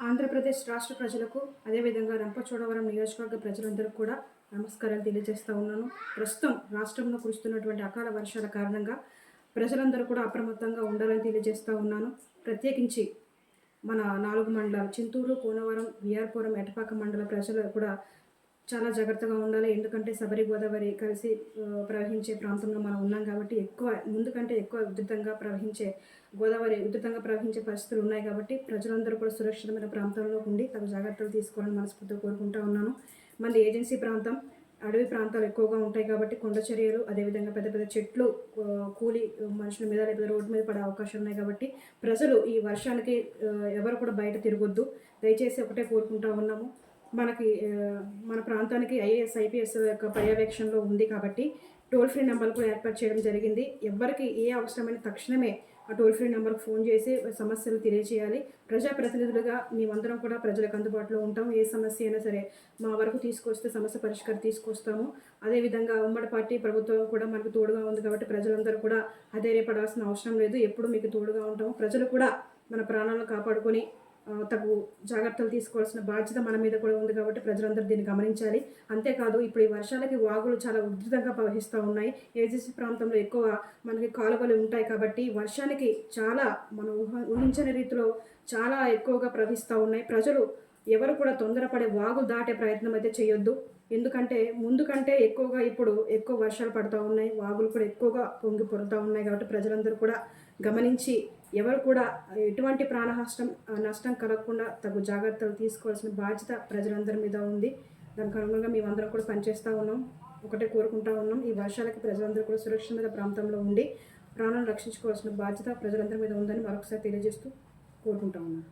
ఆంధ్రప్రదేశ్ రాష్ట్ర ప్రజలకు అదేవిధంగా రంపచోడవరం నియోజకవర్గ ప్రజలందరూ కూడా నమస్కారాలు తెలియజేస్తూ ఉన్నాను. ప్రస్తుతం రాష్ట్రంలో కురుస్తున్నటువంటి అకాల వర్షాల కారణంగా ప్రజలందరూ కూడా అప్రమత్తంగా ఉండాలని తెలియజేస్తూ ఉన్నాను. ప్రత్యేకించి మన నాలుగు మండలాలు చింతూరు కోనవరం విఆర్పురం ఎటపాక మండల ప్రజలు కూడా చాలా జాగ్రత్తగా ఉండాలి. ఎందుకంటే సబరి గోదావరి కలిసి ప్రవహించే ప్రాంతంలో మనం ఉన్నాం కాబట్టి ఎక్కువ ముందు కంటే ఎక్కువ ఉధృతంగా ప్రవహించే గోదావరి ఉధృతంగా ప్రవహించే పరిస్థితులు ఉన్నాయి కాబట్టి ప్రజలందరూ కూడా సురక్షితమైన ప్రాంతంలో ఉండి తగు జాగ్రత్తలు తీసుకోవాలని మనస్ఫూర్తిగా కోరుకుంటా ఉన్నాను. మన ఏజెన్సీ ప్రాంతం అడవి ప్రాంతాలు ఎక్కువగా ఉంటాయి కాబట్టి కొండ చర్యలు అదేవిధంగా పెద్ద పెద్ద చెట్లు కూలి మనుషుల మీద లేదా రోడ్డు మీద పడే అవకాశం ఉన్నాయి కాబట్టి ప్రజలు ఈ వర్షానికి ఎవరు కూడా బయట తిరగొద్దు. దయచేసి ఒకటే కోరుకుంటా ఉన్నాము. మనకి మన ప్రాంతానికి ఐఏఎస్ ఐపీఎస్ యొక్క పర్యవేక్షణలో ఉంది కాబట్టి టోల్ ఫ్రీ నెంబర్ కూడా ఏర్పాటు చేయడం జరిగింది. ఎవరికి ఏ అవసరమైన తక్షణమే ఆ టోల్ ఫ్రీ నెంబర్కి ఫోన్ చేసి సమస్యలు తెలియజేయాలి ప్రజాప్రతినిధులుగా మేమందరం కూడా ప్రజలకు అందుబాటులో ఉంటాం. ఏ సమస్య అయినా సరే మా వరకు తీసుకొస్తే సమస్య పరిష్కారం తీసుకొస్తాము. అదేవిధంగా ఉమ్మడి పార్టీ ప్రభుత్వం కూడా మనకు తోడుగా ఉంది కాబట్టి ప్రజలందరూ కూడా అధైర్యపడాల్సిన అవసరం లేదు. ఎప్పుడు మీకు తోడుగా ఉంటాము. ప్రజలు కూడా మన ప్రాణాలను కాపాడుకొని తగు జాగ్రత్తలు తీసుకోవాల్సిన బాధ్యత మన మీద కూడా ఉంది కాబట్టి ప్రజలందరూ దీన్ని గమనించాలి. అంతేకాదు ఇప్పుడు ఈ వర్షాలకి వాగులు చాలా ఉధృతంగా ప్రవహిస్తూ ఉన్నాయి. ఏజెన్సీ ప్రాంతంలో ఎక్కువ మనకి కాలువలు ఉంటాయి కాబట్టి వర్షానికి చాలా మనం ఊహించని రీతిలో చాలా ఎక్కువగా ప్రవహిస్తూ ఉన్నాయి. ప్రజలు ఎవరు కూడా తొందరపడే వాగు దాటే ప్రయత్నం అయితే చేయొద్దు. ఎందుకంటే ముందు కంటే ఎక్కువగా ఇప్పుడు ఎక్కువ వర్షాలు పడుతూ ఉన్నాయి. వాగులు కూడా ఎక్కువగా పొంగి పొరుతూ ఉన్నాయి కాబట్టి ప్రజలందరూ కూడా గమనించి ఎవరు కూడా ఎటువంటి ప్రాణనష్టం నష్టం కలగకుండా తగు జాగ్రత్తలు తీసుకోవాల్సిన బాధ్యత ప్రజలందరి మీద ఉంది. దానికి అనుగుణంగా మేమందరం కూడా పనిచేస్తూ ఉన్నాం. ఒకటే కోరుకుంటా ఉన్నాం. ఈ వర్షాలకి ప్రజలందరూ కూడా సురక్షితమైన ప్రాంతంలో ఉండి ప్రాణాలను రక్షించుకోవాల్సిన బాధ్యత ప్రజలందరి మీద ఉందని మరొకసారి తెలియజేస్తూ కోరుకుంటా ఉన్నాం